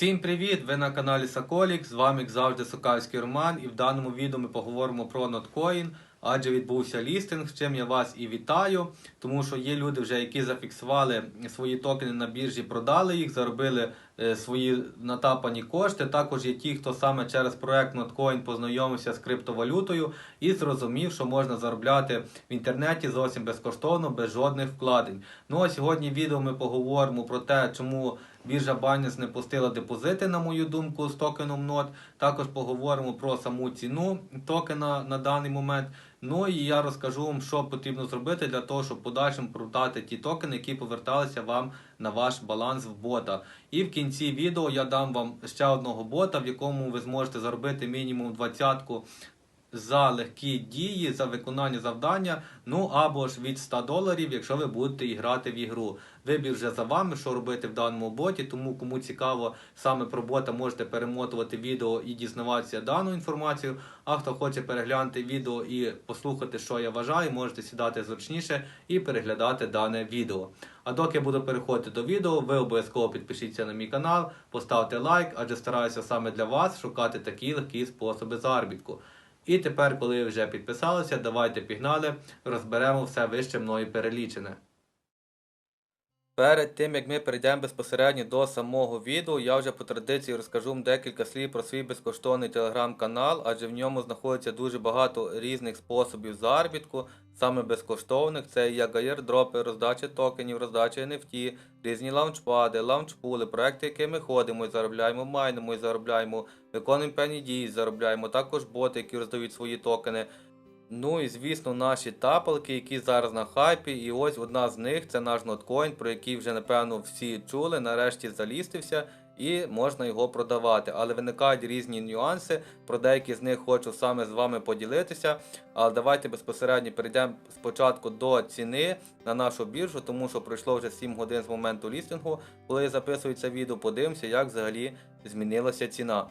Всім привіт! Ви на каналі Соколік. З вами, як завжди, Сокальський Роман. І в даному відео ми поговоримо про Notcoin, адже відбувся лістинг, з чим я вас і вітаю. Тому що є люди, вже які зафіксували свої токени на біржі, продали їх, заробили свої натапані кошти. Також є ті, хто саме через проект Notcoin познайомився з криптовалютою і зрозумів, що можна заробляти в інтернеті зовсім безкоштовно, без жодних вкладень. Ну а сьогодні в відео ми поговоримо про те, чому біржа Binance не пустила депозити, на мою думку, з токеном NOT. Також поговоримо про саму ціну токена на даний момент. Ну і я розкажу вам, що потрібно зробити для того, щоб подальшим продати ті токени, які поверталися вам на ваш баланс в бота. І в кінці відео я дам вам ще одного бота, в якому ви зможете заробити мінімум двадцятку за легкі дії, за виконання завдання, ну або ж від 100 доларів, якщо ви будете грати в ігру. Вибір вже за вами, що робити в даному боті. Тому кому цікаво саме про бота, можете перемотувати відео і дізнаватися дану інформацію. А хто хоче переглянути відео і послухати, що я вважаю, можете сідати зручніше і переглядати дане відео. А доки я буду переходити до відео, ви обов'язково підпишіться на мій канал, поставте лайк, адже стараюся саме для вас шукати такі легкі способи заробітку. І тепер, коли вже підписалися, давайте пігнали, розберемо все вище мною перелічене. Перед тим як ми перейдемо безпосередньо до самого відео, я вже по традиції розкажу вам декілька слів про свій безкоштовний телеграм-канал, адже в ньому знаходиться дуже багато різних способів заробітку, саме безкоштовних. Це як аєрдропи, роздача токенів, роздача NFT, різні лаунчпади, лаунчпули, проекти, які ми ходимо і заробляємо, майнимо і заробляємо, виконуємо певні дії, заробляємо також боти, які роздають свої токени. Ну і звісно, наші тапалки, які зараз на хайпі. І ось одна з них це наш ноткоін, про який вже напевно всі чули. Нарешті залістився і можна його продавати. Але виникають різні нюанси. Про деякі з них хочу саме з вами поділитися. Але давайте безпосередньо перейдемо спочатку до ціни на нашу біржу, тому що пройшло вже 7 годин з моменту лістингу, коли записую це відео. Подивимося, як взагалі змінилася ціна.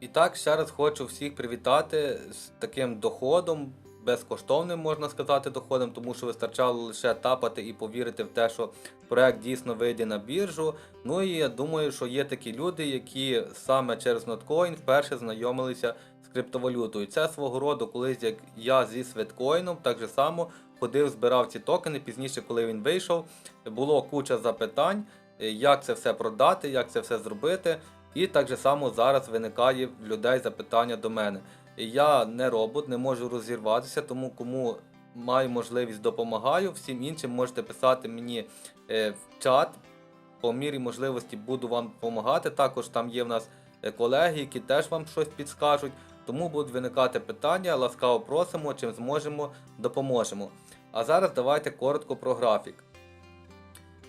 І так, ще раз хочу всіх привітати з таким доходом, безкоштовним, можна сказати, доходом, тому що вистачало лише тапати і повірити в те, що проект дійсно вийде на біржу. Ну і я думаю, що є такі люди, які саме через Notcoin вперше знайомилися з криптовалютою. Це свого роду, колись як я зі свиткоїном, так же само ходив, збирав ці токени. Пізніше, коли він вийшов, було куча запитань, як це все продати, як це все зробити. І так же само зараз виникає в людей запитання до мене. Я не робот, не можу розірватися, тому кому маю можливість допомагаю. Всім іншим можете писати мені е, в чат. По мірі можливості буду вам допомагати. Також там є в нас е, колеги, які теж вам щось підскажуть. Тому будуть виникати питання, ласкаво просимо, чим зможемо, допоможемо. А зараз давайте коротко про графік.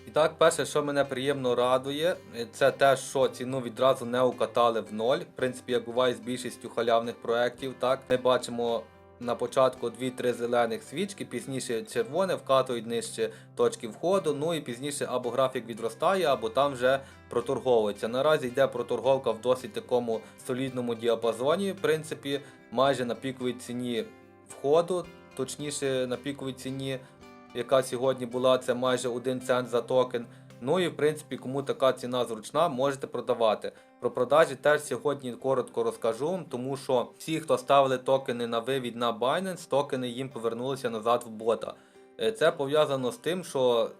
І так, перше, що мене приємно радує, це те, що ціну відразу не укатали в ноль. В принципі, як буває з більшістю халявних проєктів, так ми бачимо на початку 2-3 зелених свічки, пізніше червоне вкатують нижче точки входу. Ну і пізніше або графік відростає, або там вже проторговується. Наразі йде проторговка в досить такому солідному діапазоні. В принципі, майже на піковій ціні входу, точніше на піковій ціні яка сьогодні була, це майже 1 цент за токен. Ну і в принципі, кому така ціна зручна, можете продавати. Про продажі теж сьогодні коротко розкажу, тому що всі, хто ставили токени на вивід на Binance, токени їм повернулися назад в бота. Е, Це пов'язано з тим, що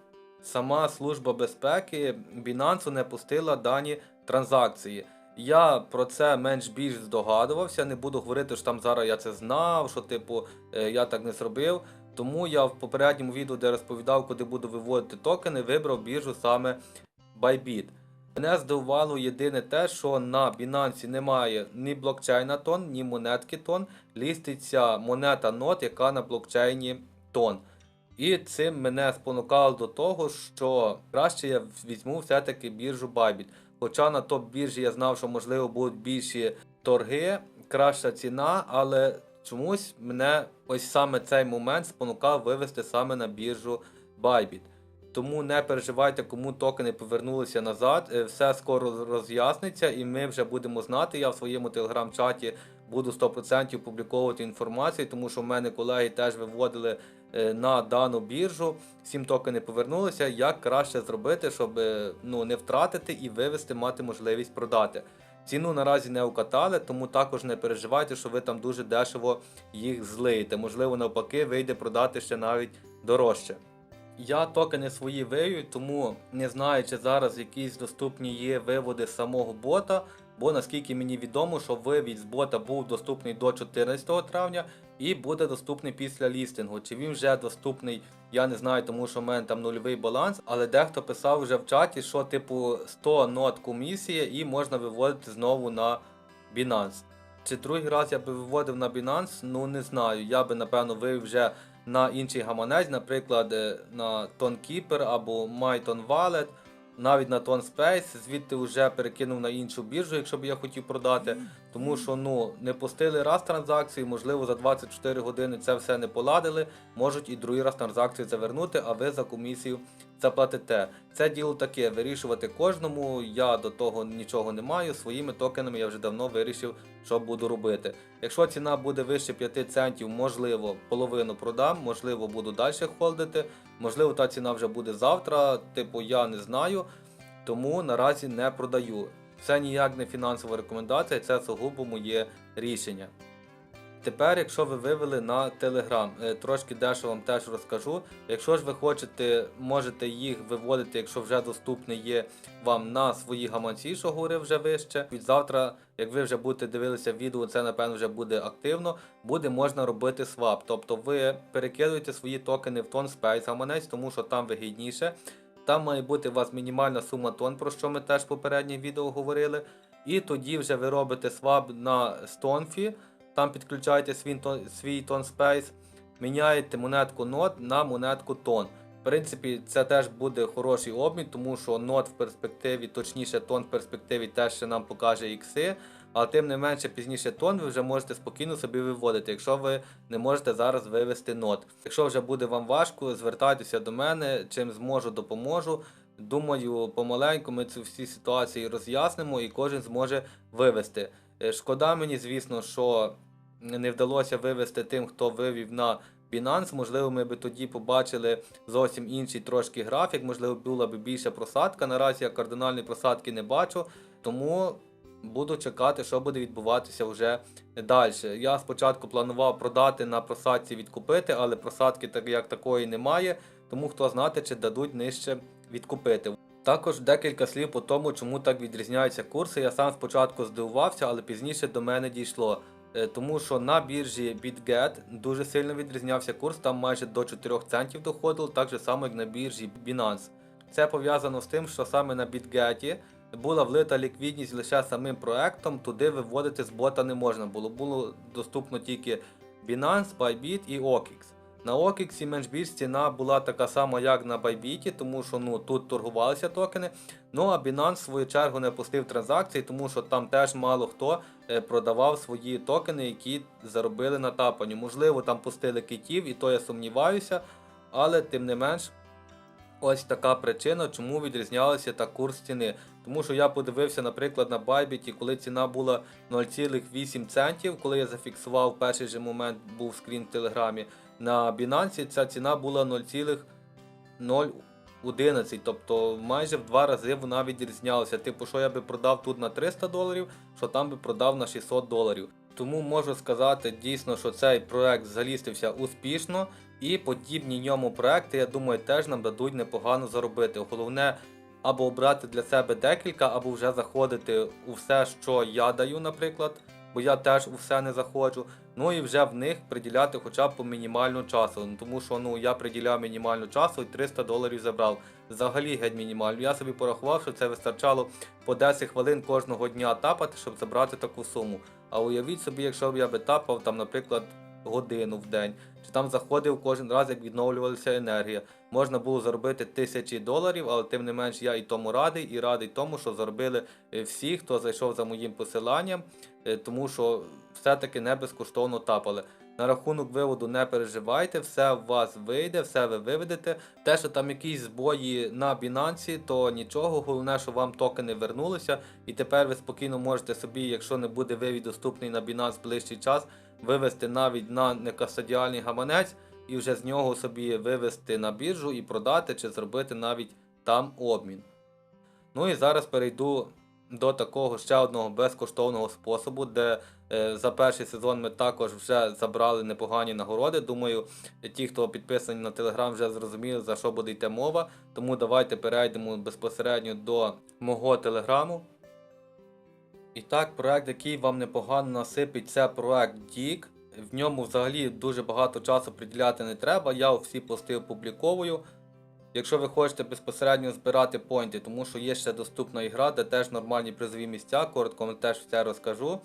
сама служба безпеки Binance не пустила дані транзакції. Я про це менш більш здогадувався, не буду говорити, що там зараз я це знав, що типу е, я так не зробив. Тому я в попередньому відео, де розповідав, куди буду виводити токени, вибрав біржу саме Bybit. Мене здивувало єдине те, що на Binance немає ні блокчейна тон, ні монетки тон. Ліститься монета NOT, яка на блокчейні тон. І цим мене спонукало до того, що краще я візьму все-таки біржу Bybit. Хоча на топ-біржі я знав, що можливо будуть більші торги, краща ціна, але чомусь мене ось саме цей момент спонукав вивести саме на біржу Bybit. Тому не переживайте, кому токени повернулися назад. Е, Все скоро роз'ясниться, і ми вже будемо знати. Я в своєму телеграм-чаті буду 100% публіковувати інформацію, тому що в мене колеги теж виводили е, на дану біржу. Всім токени повернулися. Як краще зробити, щоб е, ну, не втратити і вивести, мати можливість продати. Ціну наразі не укатали, тому також не переживайте, що ви там дуже дешево їх злиєте. Можливо, навпаки, вийде продати ще навіть дорожче. Я токени свої вию, тому не знаю, чи зараз якісь доступні є виводи самого бота. Бо наскільки мені відомо, що вивід з бота був доступний до 14 травня і буде доступний після лістингу. Чи він вже доступний, я не знаю, тому що в мене там нульовий баланс, але дехто писав вже в чаті, що типу 100 нот комісія і можна виводити знову на Binance. Чи другий раз я би виводив на Binance, ну не знаю. Я би напевно вивів вже на інший гаманець, наприклад, е, на TonKeeper або MyTon Wallet, навіть на TonSpace, звідти вже перекинув на іншу біржу, якщо б я хотів продати. Тому що ну не пустили раз транзакцію, можливо, за 24 години це все не поладили. Можуть і другий раз транзакцію завернути, а ви за комісію заплатите. Це діло таке, вирішувати кожному. Я до того нічого не маю. Своїми токенами я вже давно вирішив, що буду робити. Якщо ціна буде вище 5 центів, можливо, половину продам, можливо, буду далі холдити. Можливо, та ціна вже буде завтра. Типу, я не знаю, тому наразі не продаю. Це ніяк не фінансова рекомендація, це сугубо моє рішення. Тепер, якщо ви вивели на Telegram, е, трошки дещо вам теж розкажу. Якщо ж ви хочете, можете їх виводити, якщо вже доступний є вам на свої гаманці, що говорив вже вище. Від завтра, як ви вже будете дивилися відео, це напевно вже буде активно. Буде можна робити свап. Тобто ви перекидуєте свої токени в TonSpace гаманець, тому що там вигідніше. Там має бути у вас мінімальна сума тон, про що ми теж в попередніх відео говорили. І тоді вже ви робите свап на Stonefy, там підключаєте свій, тон- TonSpace, міняєте монетку NOT на монетку TON. В принципі, це теж буде хороший обмін, тому що NOT в перспективі, точніше, тон в перспективі теж ще нам покаже ікси. Але тим не менше пізніше тон ви вже можете спокійно собі виводити, якщо ви не можете зараз вивести нот. Якщо вже буде вам важко, звертайтеся до мене, чим зможу, допоможу. Думаю, помаленьку ми ці всі ситуації роз'яснимо і кожен зможе вивести. Е, Шкода мені, звісно, що не вдалося вивести тим, хто вивів на Binance. Можливо, ми би тоді побачили зовсім інший трошки графік, можливо, була б більша просадка. Наразі я кардинальної просадки не бачу, тому буду чекати, що буде відбуватися вже далі. Я спочатку планував продати на просадці відкупити, але просадки так як такої немає, тому хто знати, чи дадуть нижче відкупити. Також декілька слів по тому, чому так відрізняються курси. Я сам спочатку здивувався, але пізніше до мене дійшло. Е, Тому що на біржі BitGet дуже сильно відрізнявся курс, там майже до 4 центів доходило, так же само, як на біржі Binance. Це пов'язано з тим, що саме на BitGet була влита ліквідність лише самим проектом, туди виводити з бота не можна було. Було доступно тільки Binance, Bybit і OKX. На OKX менш більш ціна була така сама, як на Bybit, тому що ну, тут торгувалися токени. Ну а Binance в свою чергу не пустив транзакції, тому що там теж мало хто е, продавав свої токени, які заробили на тапанні. Можливо, там пустили китів, і то я сумніваюся, але тим не менш. Ось така причина, чому відрізнялися та курс ціни. Тому що я подивився, наприклад, на Bybit, коли ціна була 0,8 центів, коли я зафіксував перший же момент, був скрін в Телеграмі. На Binance ця ціна була 0,011, тобто майже в два рази вона відрізнялася. Типу, що я би продав тут на 300 доларів, що там би продав на 600 доларів. Тому можу сказати дійсно, що цей проект залістився успішно, і подібні ньому проекти, я думаю, теж нам дадуть непогано заробити. Головне або обрати для себе декілька, або вже заходити у все, що я даю, наприклад, бо я теж у все не заходжу. Ну і вже в них приділяти хоча б по мінімальну часу. Ну, Тому що ну я приділяв мінімальну часу і 300 доларів забрав. Взагалі геть мінімально. Я собі порахував, що це вистачало по 10 хвилин кожного дня тапати, щоб забрати таку суму. А уявіть собі, якщо б я би тапав там, наприклад, годину в день, чи там заходив кожен раз, як відновлювалася енергія. Можна було заробити тисячі доларів, але тим не менш я і тому радий, і радий тому, що заробили е, всі, хто зайшов за моїм посиланням, е, тому що все-таки не безкоштовно тапали. На рахунок виводу не переживайте, все у вас вийде, все ви виведете. Те, що там якісь збої на Binance, то нічого. Головне, що вам токени вернулися, і тепер ви спокійно можете собі, якщо не буде вивід доступний на Binance в ближчий час, вивести навіть на некастодіальний гаманець і вже з нього собі вивести на біржу і продати, чи зробити навіть там обмін. Ну і зараз перейду до такого ще одного безкоштовного способу, де е, за перший сезон ми також вже забрали непогані нагороди. Думаю, ті, хто підписані на телеграм, вже зрозуміли, за що буде йти мова. Тому давайте перейдемо безпосередньо до мого телеграму. І так, проект, який вам непогано насипить, це проект Дік. В ньому взагалі дуже багато часу приділяти не треба. Я всі пости опубліковую. Якщо ви хочете безпосередньо збирати поінти, тому що є ще доступна ігра, де теж нормальні призові місця, коротко вам теж все розкажу.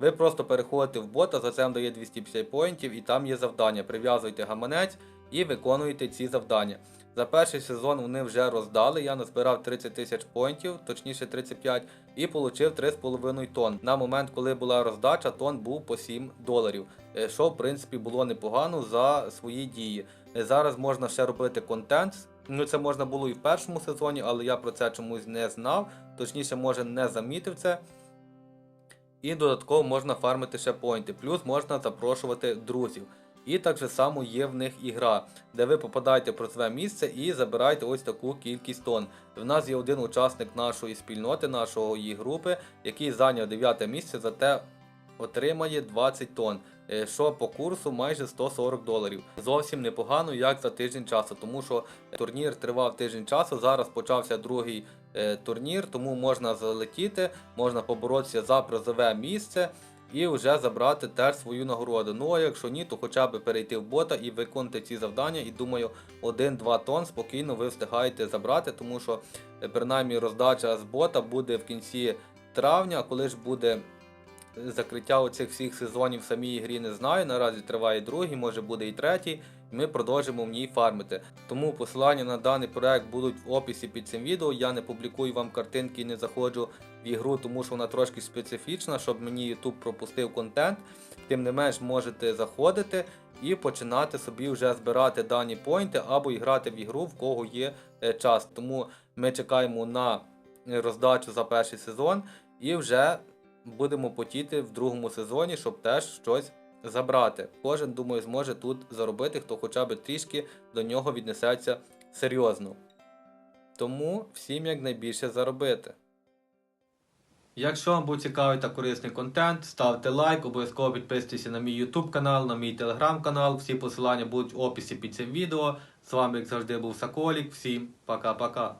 Ви просто переходите в бота, за це вам дає 250 поінтів, і там є завдання. Прив'язуйте гаманець і виконуєте ці завдання. За перший сезон вони вже роздали. Я назбирав 30 тисяч поінтів, точніше 35, і отримав 3,5 тонн. На момент, коли була роздача, тонн був по 7 доларів, е, що в принципі було непогано за свої дії. Е, Зараз можна ще робити контент. Ну, це можна було і в першому сезоні, але я про це чомусь не знав. Точніше, може, не замітив це. І додатково можна фармити ще поінти. Плюс можна запрошувати друзів. І так же само є в них ігра, де ви попадаєте в призове місце і забираєте ось таку кількість тонн. В нас є один учасник нашої спільноти, нашої групи, який зайняв 9 місце, зате отримає 20 тонн, е, що по курсу майже 140 доларів. Зовсім непогано, як за тиждень часу, тому що турнір тривав тиждень часу. Зараз почався другий е, турнір, тому можна залетіти, можна поборотися за призове місце. І вже забрати теж свою нагороду. Ну а якщо ні, то хоча б перейти в бота і виконати ці завдання. І думаю, 1-2 тонн спокійно ви встигаєте забрати, тому що е, принаймні роздача з бота буде в кінці травня, коли ж буде закриття оцих всіх сезонів в самій грі не знаю. Наразі триває другий, може буде і третій. Ми продовжимо в ній фармити. Тому посилання на даний проект будуть в описі під цим відео. Я не публікую вам картинки і не заходжу в ігру, тому що вона трошки специфічна, щоб мені YouTube пропустив контент. Тим не менш можете заходити і починати собі вже збирати дані поінти або грати в ігру, в кого є е, час. Тому ми чекаємо на роздачу за перший сезон і вже будемо потіти в другому сезоні, щоб теж щось забрати. Кожен, думаю, зможе тут заробити, хто хоча б трішки до нього віднесеться серйозно. Тому всім якнайбільше заробити. Якщо вам був цікавий та корисний контент, ставте лайк, обов'язково підписуйтесь на мій YouTube канал, на мій Telegram канал. Всі посилання будуть в описі під цим відео. З вами, як завжди, був Соколік. Всім пока-пока.